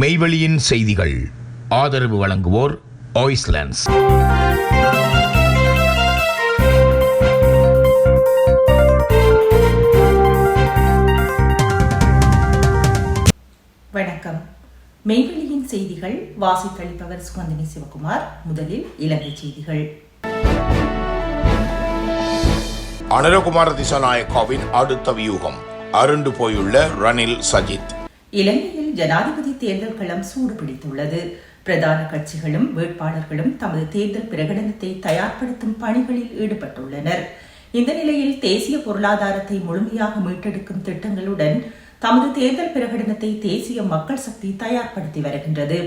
மெய்வெளியின் செய்திகள். ஆதரவு வழங்குவோர் ஆய்ஸ்லாண்ட்ஸ் வணக்கம். மெய்வெளியின் செய்திகள் வாசித்தளிப்பவர் சுகந்தினி சிவகுமார் முதலில் இலங்கை செய்திகள். அனுரகுமார திசாநாயக்காவின் அடுத்த வியூகம். அருண்டு போயுள்ள ரணில் சஜித். இலங்கையில் ஜனாதிபதி தேர்தல் களம் சூடு பிடித்துள்ளது பிரதான கட்சிகளும் வேட்பாளர்களும் தமது தேர்தல் பிரகடனத்தை தயார்படுத்தும் பணிகளில் ஈடுபட்டுள்ளனர். இந்த நிலையில் தேசிய பொருளாதாரத்தை முழுமையாக மீட்டெடுக்கும் திட்டங்களுடன் தமது தேர்தல் பிரகடனத்தை தேசிய மக்கள் சக்தி தயார்படுத்தி வருகின்றது.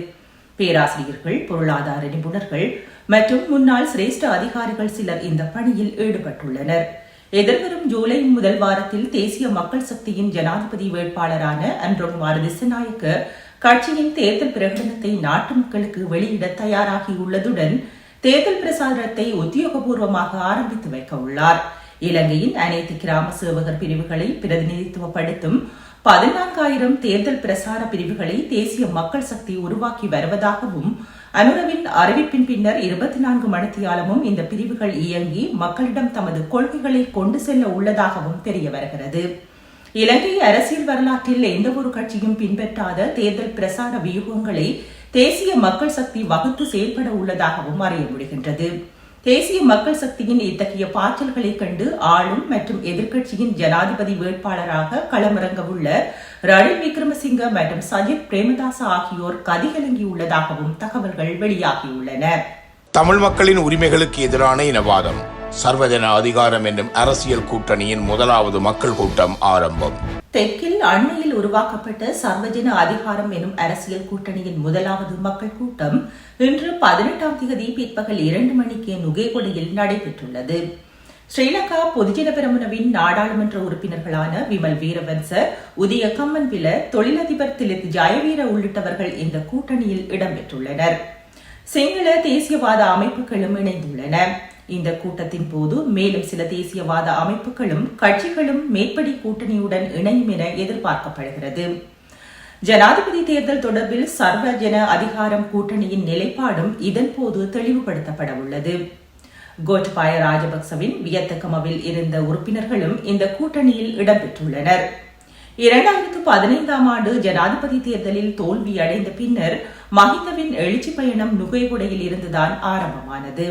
பேராசிரியர்கள் பொருளாதார நிபுணர்கள் மற்றும் முன்னாள் சிரேஷ்ட அதிகாரிகள் சிலர் இந்த பணியில் ஈடுபட்டுள்ளனர். எதிர்வரும் ஜூலை முதல் வாரத்தில் தேசிய மக்கள் சக்தியின் ஜனாதிபதி வேட்பாளரான அன்ரோகுமார் திசநாயக்க கட்சியின் தேர்தல் பிரகடனத்தை நாட்டு மக்களுக்கு வெளியிட தயாராகியுள்ளதுடன் தேர்தல் பிரசாரத்தை உத்தியோகபூர்வமாக ஆரம்பித்து வைக்க உள்ளார். இலங்கையின் அனைத்து கிராம சேவகர் பிரிவுகளை பிரதிநிதித்துவப்படுத்தும் பதினான்காயிரம் தேர்தல் பிரசார பிரிவுகளை தேசிய மக்கள் சக்தி உருவாக்கி வருவதாகவும் அனுரவின் அறிவிப்பின் பின்னர் இருபத்தி நான்கு மணித்தியாலமும் இந்த பிரிவுகள் இயங்கி மக்களிடம் தமது கொள்கைகளை கொண்டு செல்ல உள்ளதாகவும் தெரிய வருகிறது. இலங்கை அரசியல் வரலாற்றில் எந்த ஒரு கட்சியும் பின்பற்றாத தேர்தல் பிரசார வியூகங்களை தேசிய மக்கள் சக்தி வகுத்து செயல்பட உள்ளதாகவும் அறிய முடிகின்றது. தேசிய மக்கள் சக்தியின் இத்தகைய பாய்ச்சல்களை கண்டு ஆளும் மற்றும் எதிர்க்கட்சியின் ஜனாதிபதி வேட்பாளராக களமிறங்கவுள்ள ரணில் விக்ரமசிங்க மற்றும் சஜித் பிரேமதாச ஆகியோர் கதிகலங்கியுள்ளதாகவும் தகவல்கள் வெளியாகியுள்ளன. தமிழ் மக்களின் உரிமைகளுக்கு எதிரான இனவாதம். சர்வஜன அதிகாரம் என்னும் அரசியல் கூட்டணியின் முதலாவது மக்கள் கூட்டம் ஆரம்பம். தெற்கில் அண்மையில் உருவாக்கப்பட்ட சர்வஜன அதிகாரம் எனும் அரசியல் கூட்டணியின் முதலாவது மக்கள் கூட்டம் இன்று பதினெட்டாம் தேதி பிற்பகல் இரண்டு மணிக்கு நுகேகொடையில் நடைபெற்றுள்ளது. ஸ்ரீலங்கா பொதுஜன பெரமுனவின் நாடாளுமன்ற உறுப்பினர்களான விமல் வீரவன்ச உதய கம்மன்பில தொழிலதிபர் திலித் ஜயவீர உள்ளிட்டவர்கள் இந்த கூட்டணியில் இடம்பெற்றுள்ளனர். சிங்கள தேசியவாத அமைப்புகளும் இணைந்துள்ளன. இந்த கூட்டத்தின் போது மேலும் சில தேசியவாத அமைப்புகளும் கட்சிகளும் மேற்படி கூட்டணியுடன் இணையும் என எதிர்பார்க்கப்படுகிறது. ஜனாதிபதி தேர்தல் தொடர்பில் சர்வஜன அதிகாரம் கூட்டணியின் நிலைப்பாடும் இதன்போது தெளிவுபடுத்தப்பட உள்ளது கோட்டபாய ராஜபக்சவின் வியத்தகமவில் இருந்த உறுப்பினர்களும் இந்த கூட்டணியில் இடம்பெற்றுள்ளனர். இரண்டாயிரத்து பதினைந்தாம் ஆண்டு ஜனாதிபதி தேர்தலில் தோல்வி அடைந்த பின்னர் மஹிந்தவின் எழுச்சி பயணம் நுகைவுடையில் இருந்துதான் ஆரம்பமானது.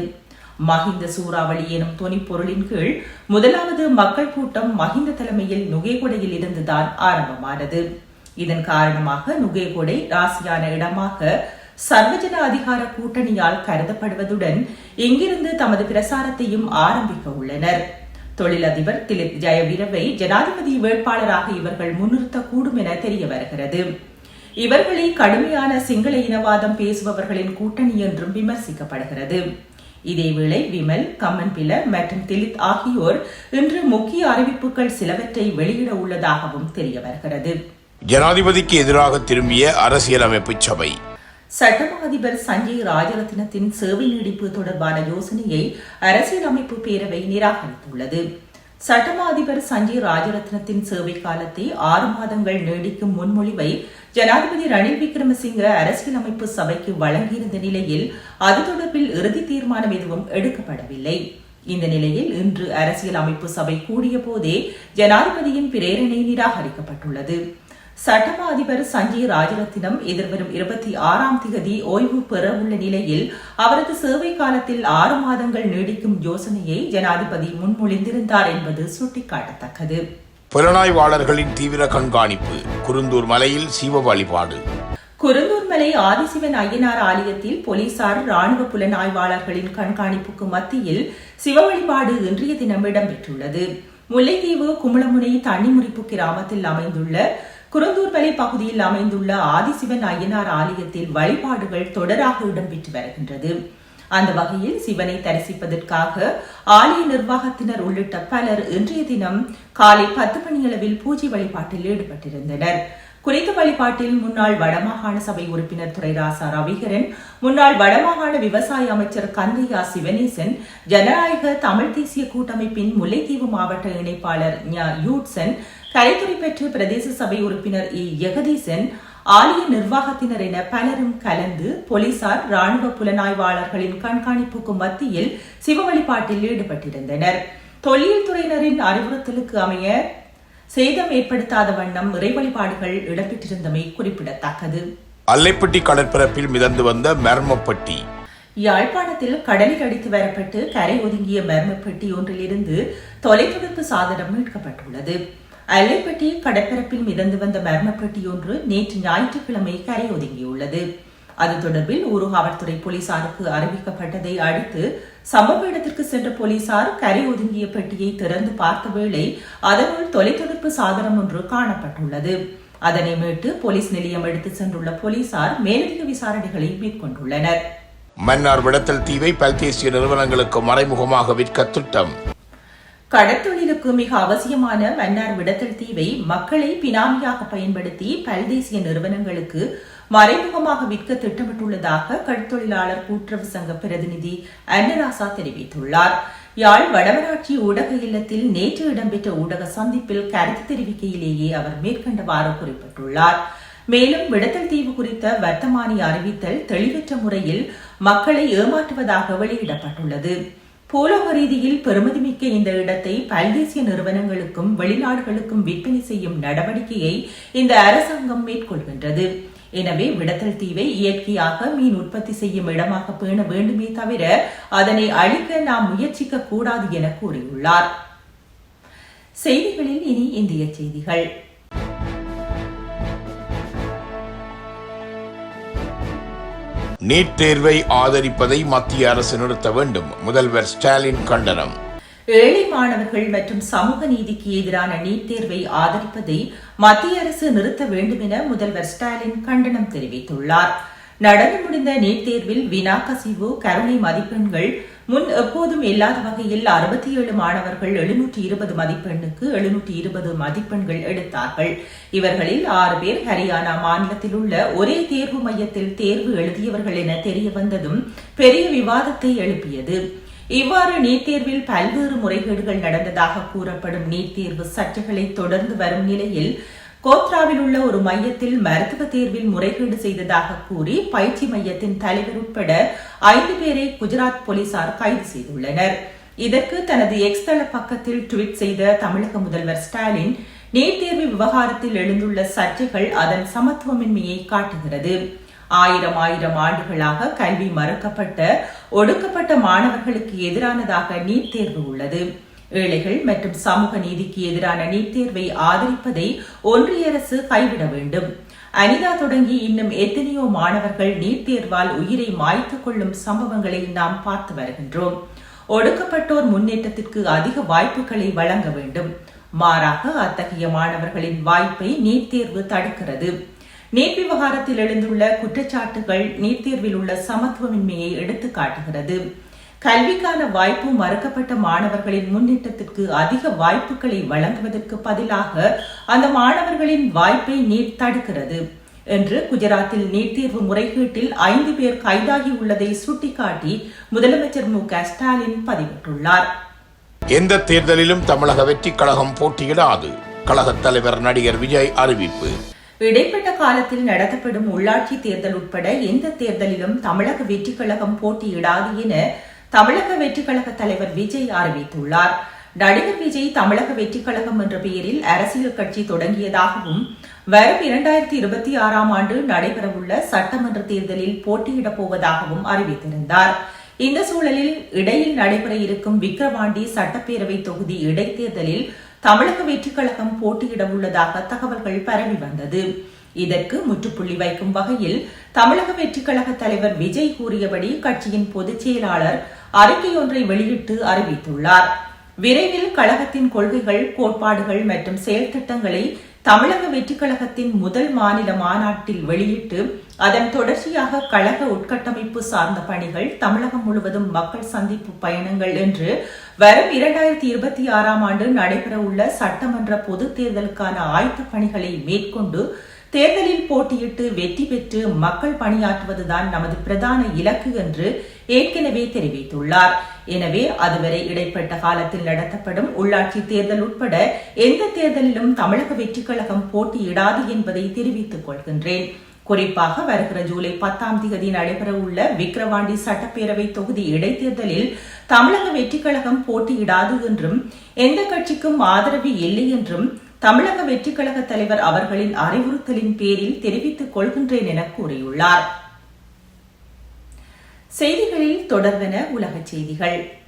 மஹிந்த சூறாவளி எனும் தொனிப்பொருளின் கீழ் முதலாவது மக்கள் கூட்டம் மஹிந்த தலைமையில் நுகைகுடையில் இருந்துதான் ஆரம்பமானது. இதன் காரணமாக நுகைகுடை ராசியான இடமாக சர்வஜன அதிகார கூட்டணியால் கருதப்படுவதுடன் இங்கிருந்து தமது பிரசாரத்தையும் ஆரம்பிக்க உள்ளனர். தொழிலதிபர் திலித் ஜெயவீரவை ஜனாதிபதி வேட்பாளராக இவர்கள் முன்னிறுத்தக்கூடும் என தெரிய வருகிறது. இவர்களை கடுமையான சிங்கள இனவாதம் பேசுபவர்களின் கூட்டணி என்றும் விமர்சிக்கப்படுகிறது. இதேவேளை விமல் கம்மன்பில மற்றும் திலித் ஆகியோர் இன்று முக்கிய அறிவிப்புகள் சிலவற்றை வெளியிட உள்ளதாகவும் தெரிய வருகிறது. ஜனாதிபதிக்கு எதிராக திரும்பிய அரசியலமைப்பு சபை. சட்டமா அதிபர் சஞ்சய் ராஜரத்னத்தின் சேவை நீடிப்பு தொடர்பான யோசனையை அரசியலமைப்பு பேரவை நிராகரித்துள்ளது. சட்டமா அதிபர் சஞ்சய் ராஜரத்னத்தின் சேவை காலத்தை ஆறு மாதங்கள் நீடிக்கும் முன்மொழிவை ஜனாதிபதி ரணில் விக்ரமசிங்க அரசியலமைப்பு சபைக்கு வழங்கியிருந்த நிலையில் அது தொடர்பில் இறுதி தீர்மானம் எதுவும் எடுக்கப்படவில்லை. இந்த நிலையில் இன்று அரசியல் அமைப்பு சபை கூடிய போதே ஜனாதிபதியின் பிரேரணை நிராகரிக்கப்பட்டுள்ளது. சட்டமா அதிபர் சஞ்சய் ராஜரத்தினம் எதிர்வரும் இருபத்தி ஆறாம் திகதி ஓய்வு பெற உள்ள நிலையில் அவரது சேவை காலத்தில் ஆறு மாதங்கள் நீடிக்கும் யோசனையை ஜனாதிபதி முன்மொழிந்திருந்தார் என்பது சுட்டிக்காட்டத்தக்கது. புலனாய்வாளர்களின் தீவிர கண்காணிப்பு குருந்தூர் மலையில் சிவ வழிபாடு. குருந்தூர் மலை ஆதிசிவன் ஐயனார் ஆலயத்தில் போலீசார் ராணுவ புலனாய்வாளர்களின் கண்காணிப்புக்கு மத்தியில் சிவ வழிபாடு இன்றைய தினம் இடம்பெற்றுள்ளது. முல்லைத்தீவு குமுளமுனை தண்ணிமுறிப்பு கிராமத்தில் அமைந்துள்ள குரந்தூர்வலை பகுதியில் அமைந்துள்ள ஆதிசிவன் ஐயனார் ஆலயத்தில் வழிபாடுகள் தொடராக இடம்பெற்று வருகின்றது. அந்த வகையில் சிவனை தரிசிப்பதற்காக ஆலய நிர்வாகத்தினர் உள்ளிட்ட பலர் இன்றைய தினம் காலை பத்து மணியளவில் பூஜை வழிபாட்டில் ஈடுபட்டிருந்தனர். குறித்த வழிபாட்டில் முன்னாள் வடமாகாண சபை உறுப்பினர் துரைராசா ரவிகரன் முன்னாள் வடமாகாண விவசாய அமைச்சர் கந்தையா சிவனேசன் ஜனநாயக தமிழ் தேசிய கூட்டமைப்பின் முல்லைத்தீவு மாவட்ட இணைப்பாளர் ஞ. யூட்சன் கலைத்துறை பெற்ற பிரதேச சபை உறுப்பினர் இ ஜெகதீசன் ஆலய நிர்வாகத்தினர் என பலரும் கலந்து போலீசார் ராணுவ புலனாய்வாளர்களின் கண்காணிப்புக்கு மத்தியில் சிவ வழிபாட்டில் ஈடுபட்டிருந்தனர் தொழில் துறையினரின் அறிவுறுத்தலுக்கு அமைய சேதம் ஏற்படுத்தாத வண்ணம் இறை வழிபாடுகள் இடம்பெற்றிருந்தமை குறிப்பிடத்தக்கது. அல்லைப்பட்டி கடற்பரப்பில் மிதந்து வந்த மர்மப்பட்டி. யாழ்ப்பாணத்தில் கடலில் அடித்து வரப்பட்டு கரை ஒதுங்கிய மர்மப்பெட்டி ஒன்றிலிருந்து தொலைத்தொடர்பு சாதனம் மீட்கப்பட்டுள்ளது. அல்லைப்பட்டி கடற்பரப்பில் மிதந்து வந்த மர்மப்பெட்டி ஒன்று நேற்று ஞாயிற்றுக்கிழமை கரை ஒதுங்கியுள்ளது. அது தொடர்பில் ஊருகாவல்துறை போலீசாருக்கு அறிவிக்கப்பட்டதை அடுத்து சம்பவ இடத்திற்கு சென்ற போலீசார் கரை ஒதுங்கிய பெட்டியை திறந்து பார்த்த வேளை அதனுள் தொலைத்தொடர்பு சாதனம் ஒன்று காணப்பட்டுள்ளது. அதனை மீட்டு போலீஸ் நிலையம் எடுத்து சென்றுள்ள போலீசார் மேலதிக விசாரணைகளை மேற்கொண்டுள்ளனர். மன்னார் விடத்தல் தீவை பல்தேசிய நிறுவனங்களுக்கு மறைமுகமாக விற்க திட்டம். கடற்தொழிலுக்கு மிக அவசியமான மன்னார் விடத்தல் தீவை மக்களை பினாமியாக பயன்படுத்தி பல்தேசிய நிறுவனங்களுக்கு மறைமுகமாக விற்க திட்டமிட்டுள்ளதாக கடற்தொழிலாளர் கூட்டுறவு சங்க பிரதிநிதி அன்னராசா தெரிவித்துள்ளார். யாழ் வடவராட்சி ஊடக இல்லத்தில் நேற்று இடம்பெற்ற ஊடக சந்திப்பில் கருத்து தெரிவிக்கையிலேயே அவர் மேற்கண்டவாறு குறிப்பிட்டுள்ளார். மேலும் விடத்தல் தீவு குறித்த வர்த்தமானி அறிவித்தல் தெளிவற்ற முறையில் மக்களை ஏமாற்றுவதாக வெளியிடப்பட்டுள்ளது. பூலோக ரீதியில் பெருமதிமிக்க இந்த இடத்தை பல்தேசிய நிறுவனங்களுக்கும் வெளிநாடுகளுக்கும் விற்பனை செய்யும் நடவடிக்கையை இந்த அரசாங்கம் மேற்கொள்கின்றது. எனவே விடத்தல் தீவை இயற்கையாக மீன் உற்பத்தி செய்யும் இடமாக பேண வேண்டுமே தவிர அதனை அழிக்க நாம் முயற்சிக்க கூடாது என கூறியுள்ளார். செய்திகளில் இனி இந்திய செய்திகள். நீட் தேர்வை ஆதரிப்பதை மத்திய அரசு நிறுத்த வேண்டும். முதல்வர் ஸ்டாலின் கண்டனம். ஏழை மாணவர்கள் மற்றும் சமூக நீதிக்கு எதிரான நீட் தேர்வை ஆதரிப்பதை மத்திய அரசு நிறுத்த வேண்டும் என முதல்வர் ஸ்டாலின் கண்டனம் தெரிவித்துள்ளார். நடந்து முடிந்த நீட் தேர்வில் வினா கசிவு கருணை மதிப்பெண்கள் முன் எப்போதும் இல்லாத வகையில் அறுபத்தி ஏழு மாணவர்கள் எழுநூற்றி இருபது மதிப்பெண்ணுக்கு எழுநூற்றி இருபது மதிப்பெண்கள் எடுத்தார்கள். இவர்களில் ஆறு பேர் ஹரியானா மாநிலத்தில் உள்ள ஒரே தேர்வு மையத்தில் தேர்வு எழுதியவர்கள் என தெரிய வந்ததும் பெரிய விவாதத்தை எழுப்பியது. இவ்வாறு நீட் தேர்வில் பல்வேறு முறைகேடுகள் நடந்ததாக கூறப்படும் நீட் தேர்வு சர்ச்சைகளை தொடர்ந்து வரும் நிலையில் கோத்ராவில் உள்ள ஒரு மையத்தில் மருத்துவ தேர்வில் முறைகேடு செய்ததாக கூறி பயிற்சி மையத்தின் தலைவர் உட்பட ஐந்து பேரை குஜராத் போலீசார் கைது செய்துள்ளனர். இதற்கு தனது எக்ஸ் தள பக்கத்தில் ட்வீட் செய்த தமிழக முதல்வர் ஸ்டாலின் நீட் தேர்வு விவகாரத்தில் எழுந்துள்ள சர்ச்சைகள் அதன் சமத்துவமின்மையை காட்டுகிறது. ஆயிரம் ஆயிரம் ஆண்டுகளாக கல்வி மறுக்கப்பட்ட ஒடுக்கப்பட்ட மாணவர்களுக்கு எதிரானதாக நீட் தேர்வு உள்ளது. ஏழைகள் மற்றும் சமூக நீதிக்கு எதிரான நீட் தேர்வை ஆதரிப்பதை ஒன்றிய அரசு கைவிட வேண்டும். அனிதா தொடங்கி இன்னும் எத்தனையோ மாணவர்கள் நீட் தேர்வால் உயிரை மாய்த்துக் கொள்ளும் சம்பவங்களை நாம் பார்த்து வருகின்றோம். ஒடுக்கப்பட்டோர் முன்னேற்றத்திற்கு அதிக வாய்ப்புகளை வழங்க வேண்டும். மாறாக அத்தகைய மாணவர்களின் வாய்ப்பை நீட் தேர்வு தடுக்கிறது. நீட் விவகாரத்தில் எழுந்துள்ள குற்றச்சாட்டுகள் நீட் தேர்வில் உள்ள சமத்துவமின்மையை எடுத்து காட்டுகிறது கல்விக்கான வாய்ப்பு மறுக்கப்பட்ட மாணவர்களின் முன்னேற்றத்திற்கு அதிக வாய்ப்புகளை வழங்குவதற்கு பதிலாக அந்த மாணவர்களின் வாய்ப்பை நீட் தடுக்கிறது என்று குஜராத்தில் நீட் தேர்வு முறைகேட்டில் ஐந்து பேர் கைதாகி உள்ளதை சுட்டிக்காட்டி முதலமைச்சர் மு க ஸ்டாலின் பதிவிட்டுள்ளார். எந்த தேர்தலிலும் தமிழக வெற்றி கழகம் போட்டியிடாது. கழகத் தலைவர் நடிகர் விஜய் அறிவிப்பு. இடைப்பட்ட காலத்தில் நடத்தப்படும் உள்ளாட்சி தேர்தல் உட்பட எந்த தேர்தலிலும் தமிழக வெற்றிக் கழகம் போட்டியிடாது என தமிழக வெற்றிக் கழக தலைவர் விஜய் அறிவித்துள்ளார். நடிகர் விஜய் தமிழக வெற்றிக் கழகம் என்ற பெயரில் அரசியல் கட்சி தொடங்கியதாகவும் வரும் இரண்டாயிரத்தி இருபத்தி ஆறாம் ஆண்டு நடைபெறவுள்ள சட்டமன்ற தேர்தலில் போட்டியிடப் போவதாகவும் அறிவித்திருந்தார். இந்த சூழலில் இடையில் நடைபெற இருக்கும் விக்கிரவாண்டி சட்டப்பேரவை தொகுதி இடைத்தேர்தலில் தமிழக வெற்றிக் கழகம் போட்டியிட உள்ளதாக தகவல்கள் பரவி வந்தது. இதற்கு முற்றுப்புள்ளி வைக்கும் வகையில் தமிழக வெற்றிக் கழக தலைவர் விஜய் கூறியபடி கட்சியின் பொதுச் செயலாளர் அறிக்கையொன்றை வெளியிட்டு அறிவித்துள்ளார். விரைவில் கழகத்தின் கொள்கைகள் கோட்பாடுகள் மற்றும் செயல் திட்டங்களை தமிழக வெற்றிக் கழகத்தின் முதல் மாநில மாநாட்டில் வெளியிட்டு அதன் தொடர்ச்சியாக கழக உட்கட்டமைப்பு சார்ந்த பணிகள் தமிழகம் முழுவதும் மக்கள் சந்திப்பு பயணங்கள் என்று வரும் இரண்டாயிரத்தி இருபத்தி ஆறாம் ஆண்டு நடைபெறவுள்ள சட்டமன்ற பொதுத் தேர்தலுக்கான ஆயத்த பணிகளை மேற்கொண்டு தேர்தலில் போட்டியிட்டு வெற்றி பெற்று மக்கள் பணியாற்றுவதுதான் நமது பிரதான இலக்கு என்று ஏற்கனவே தெரிவித்துள்ளார். எனவே அதுவரை இடைப்பட்ட காலத்தில் நடத்தப்படும் உள்ளாட்சி தேர்தல் உட்பட எந்த தேர்தலிலும் தமிழக வெற்றி கழகம் போட்டியிடாது என்பதை தெரிவித்துக் கொள்கின்றேன். குறிப்பாக வருகிற ஜூலை பத்தாம் தேதி நடைபெறவுள்ள விக்கிரவாண்டி சட்டப்பேரவை தொகுதி இடைத்தேர்தலில் தமிழக வெற்றிக் கழகம் போட்டியிடாது என்றும் எந்த கட்சிக்கும் ஆதரவு இல்லை என்றும் தமிழக வெற்றிக் கழக தலைவர் அவர்களின் அறிவுறுத்தலின் பேரில் தெரிவித்துக் கொள்கின்றேன் என கூறியுள்ளார். செய்திகளில் தொடர்வன உலகச் செய்திகள்.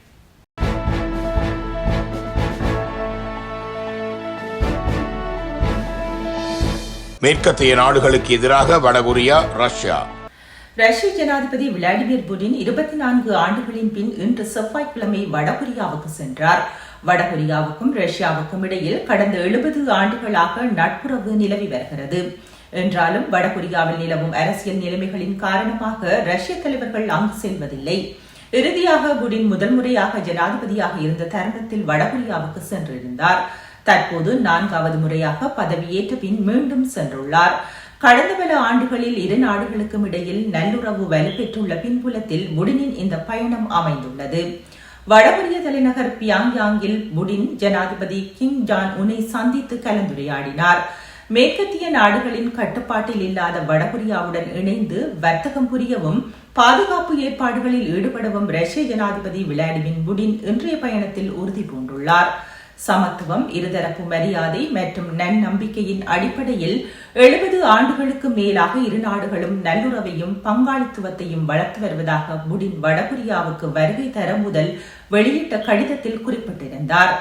மேற்கத்திய நாடுகளுக்கு எதிராக வடகொரியா ரஷ்யா. ரஷ்ய ஜனாதிபதி விளாடிமிர் புடின் இருபத்தி நான்கு ஆண்டுகளின் பின் இன்று செவ்வாய்க்கிழமை வடகொரியாவுக்கு சென்றார். வடகொரியாவுக்கும் ரஷ்யாவுக்கும் இடையில் கடந்த எழுபது ஆண்டுகளாக நட்புறவு நிலவி வருகிறது. என்றாலும் வடகொரியாவில் நிலவும் அரசியல் நிலைமைகளின் காரணமாக ரஷ்ய தலைவர்கள் அங்கு செல்வதில்லை. இறுதியாக புடின் முதல் முறையாக ஜனாதிபதியாக இருந்த தருணத்தில் வடகொரியாவுக்கு சென்றிருந்தார். தற்போது நான்காவது முறையாக பதவியேற்ற பின் மீண்டும் சென்றுள்ளார். கடந்த பல ஆண்டுகளில் இரு நாடுகளுக்கும் இடையில் நல்லுறவு வலுப்பெற்றுள்ள பின்புலத்தில் புடினின் இந்த பயணம் அமைந்துள்ளது. வடகொரிய தலைநகர் பியாங்யாங்கில் புடின் ஜனாதிபதி கிங் ஜான் உனை சந்தித்து கலந்துரையாடினார். மேற்கத்திய நாடுகளின் கட்டுப்பாட்டில் இல்லாத வடகொரியாவுடன் இணைந்து வர்த்தகம் புரியவும் பாதுகாப்பு ஏற்பாடுகளில் ஈடுபடவும் ரஷ்ய ஜனாதிபதி விளாடிமிர் புடின் இன்றைய பயணத்தில் உறுதி பூண்டுள்ளார். சமத்துவம் இருதரப்பு மரியாதை மற்றும் நன்னம்பிக்கையின் அடிப்படையில் எழுபது ஆண்டுகளுக்கு மேலாக இரு நாடுகளும் நல்லுறவையும் பங்காளித்துவத்தையும் வளர்த்து வருவதாக புடின் வடகொரியாவுக்கு வருகை தர முதல் வெளியிட்ட கடிதத்தில் குறிப்பிட்டிருந்தார்.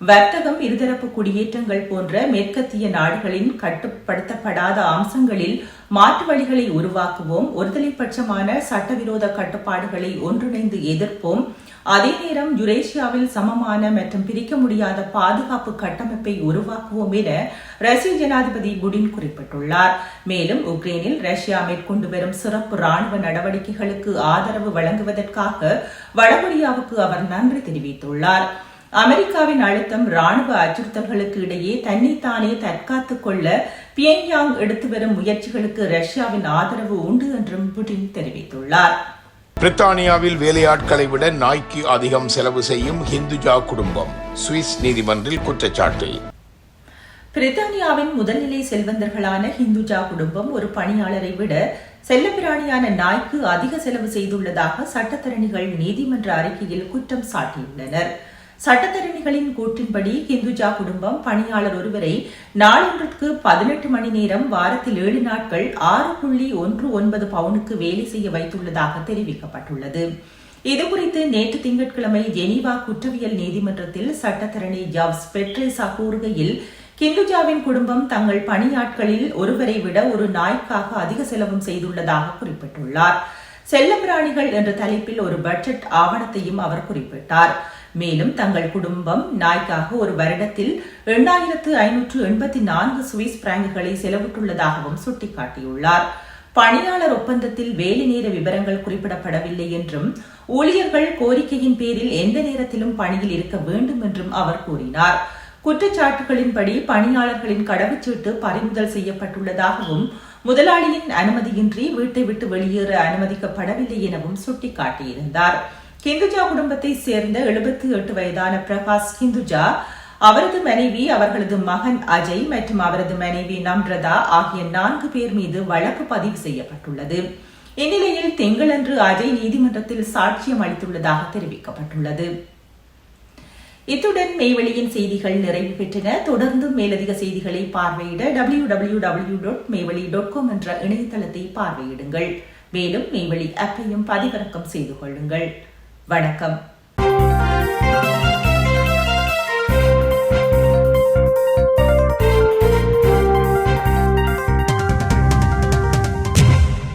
வர்த்தகம் இருதரப்பு குடியேற்றங்கள் போன்ற மேற்கத்திய நாடுகளின் கட்டுப்படுத்தப்படாத அம்சங்களில் மாற்று வழிகளை உருவாக்குவோம் ஒருதலைப்பட்சமான சட்டவிரோத கட்டுப்பாடுகளை ஒன்றிணைந்து எதிர்ப்போம் அதே நேரம் யுரேஷியாவில் சமமான மற்றும் பிரிக்க முடியாத பாதுகாப்பு கட்டமைப்பை உருவாக்குவோம் என ரஷ்ய ஜனாதிபதி புடின் குறிப்பிட்டுள்ளார். மேலும் உக்ரைனில் ரஷ்யா மேற்கொண்டு வரும் சிறப்பு ராணுவ நடவடிக்கைகளுக்கு ஆதரவு வழங்குவதற்காக வடகொரியாவுக்கு அவர் நன்றி தெரிவித்துள்ளார். அமெரிக்காவின் அழுத்தம் ராணுவ அச்சுறுத்தல்களுக்கு இடையே தன்னைத்தானே தற்காத்துக் கொள்ள பியன்யாங் எடுத்து வரும் முயற்சிகளுக்கு ரஷ்யாவின் ஆதரவு உண்டு என்றும் புடின் தெரிவித்துள்ளார். பிரித்தானியாவில் வேலையாட்களை விட நாய்க்கு அதிகம் செலவு செய்யும் ஹிந்துஜா குடும்பம் சுவிஸ் நீதிமன்றில் குற்றச்சாட்டு. பிரித்தானியாவின் முதல்நிலை செல்வந்தர்களான ஹிந்துஜா குடும்பம் ஒரு பணியாளரை விட செல்லப்பிராணியான நாய்க்கு அதிக செலவு செய்துள்ளதாக சட்டத்தரணிகள் நீதிமன்ற அறிக்கையில் குற்றம் சாட்டியுள்ளனர். சட்டத்தரணிகளின் கூற்றின்படி ஹிந்துஜா குடும்பம் பணியாளர் ஒருவரை நாளொன்றுக்கு பதினெட்டு மணி நேரம் வாரத்தில் ஏழு நாட்கள் ஆறு புள்ளி ஒன்று ஒன்பது பவுனுக்கு வேலை செய்ய வைத்துள்ளதாக தெரிவிக்கப்பட்டுள்ளது. இதுகுறித்து நேற்று திங்கட்கிழமை ஜெனீவா குற்றவியல் நீதிமன்றத்தில் சட்டத்தரணி ஜாவ்ஸ் பெட்ரேசா கூறுகையில் கிந்துஜாவின் குடும்பம் தங்கள் பணியாட்களில் ஒருவரை விட ஒரு நாய்க்காக அதிக செலவும் செய்துள்ளதாக குறிப்பிட்டுள்ளார். செல்லப்பிராணிகள் என்ற தலைப்பில் ஒரு பட்ஜெட் ஆவணத்தையும் அவர் குறிப்பிட்டார். மேலும் தங்கள் குடும்பம் நாய்க்காக ஒரு வருடத்தில் எண்ணாயிரத்து ஐநூற்று எண்பத்தி நான்கு சுவிஸ் பிராங்குகளை செலவிட்டுள்ளதாகவும் சுட்டிக்காட்டியுள்ளார். பணியாளர் ஒப்பந்தத்தில் வேலை நேர விவரங்கள் குறிப்பிடப்படவில்லை என்றும் ஊழியர்கள் கோரிக்கையின் பேரில் எந்த நேரத்திலும் பணியில் இருக்க வேண்டும் என்றும் அவர் கூறினார். குற்றச்சாட்டுகளின்படி பணியாளர்களின் கடவுச்சீட்டு பறிமுதல் செய்யப்பட்டுள்ளதாகவும் முதலாளியின் அனுமதியின்றி வீட்டை விட்டு வெளியேற அனுமதிக்கப்படவில்லை எனவும் சுட்டிக்காட்டியிருந்தார். கிந்துஜா குடும்பத்தை சேர்ந்த எழுபத்தி எட்டு வயதான பிரகாஷ் கிந்துஜா அவரது மனைவி அவர்களது மகன் அஜய் மற்றும் அவரது மனைவி நம்ரதா ஆகிய நான்கு பேர் மீது வழக்கு பதிவு செய்யப்பட்டுள்ளது. இந்நிலையில் திங்களன்று அஜய் நீதிமன்றத்தில் சாட்சியம் அளித்துள்ளதாக தெரிவிக்கப்பட்டுள்ளது. இத்துடன் மெய்வெளியின் செய்திகள் நிறைவு பெற்றன. தொடர்ந்து மேலதிக செய்திகளை பார்வையிட டபிள்யூ டபிள்யூ டபிள்யூ டாட் மேவெளி டாட் காம் என்ற இணையதளத்தை பார்வையிடுங்கள். மேலும் மெய்வெளி ஆப்பையும் பதிவிறக்கம் செய்து கொள்ளுங்கள். வணக்கம்.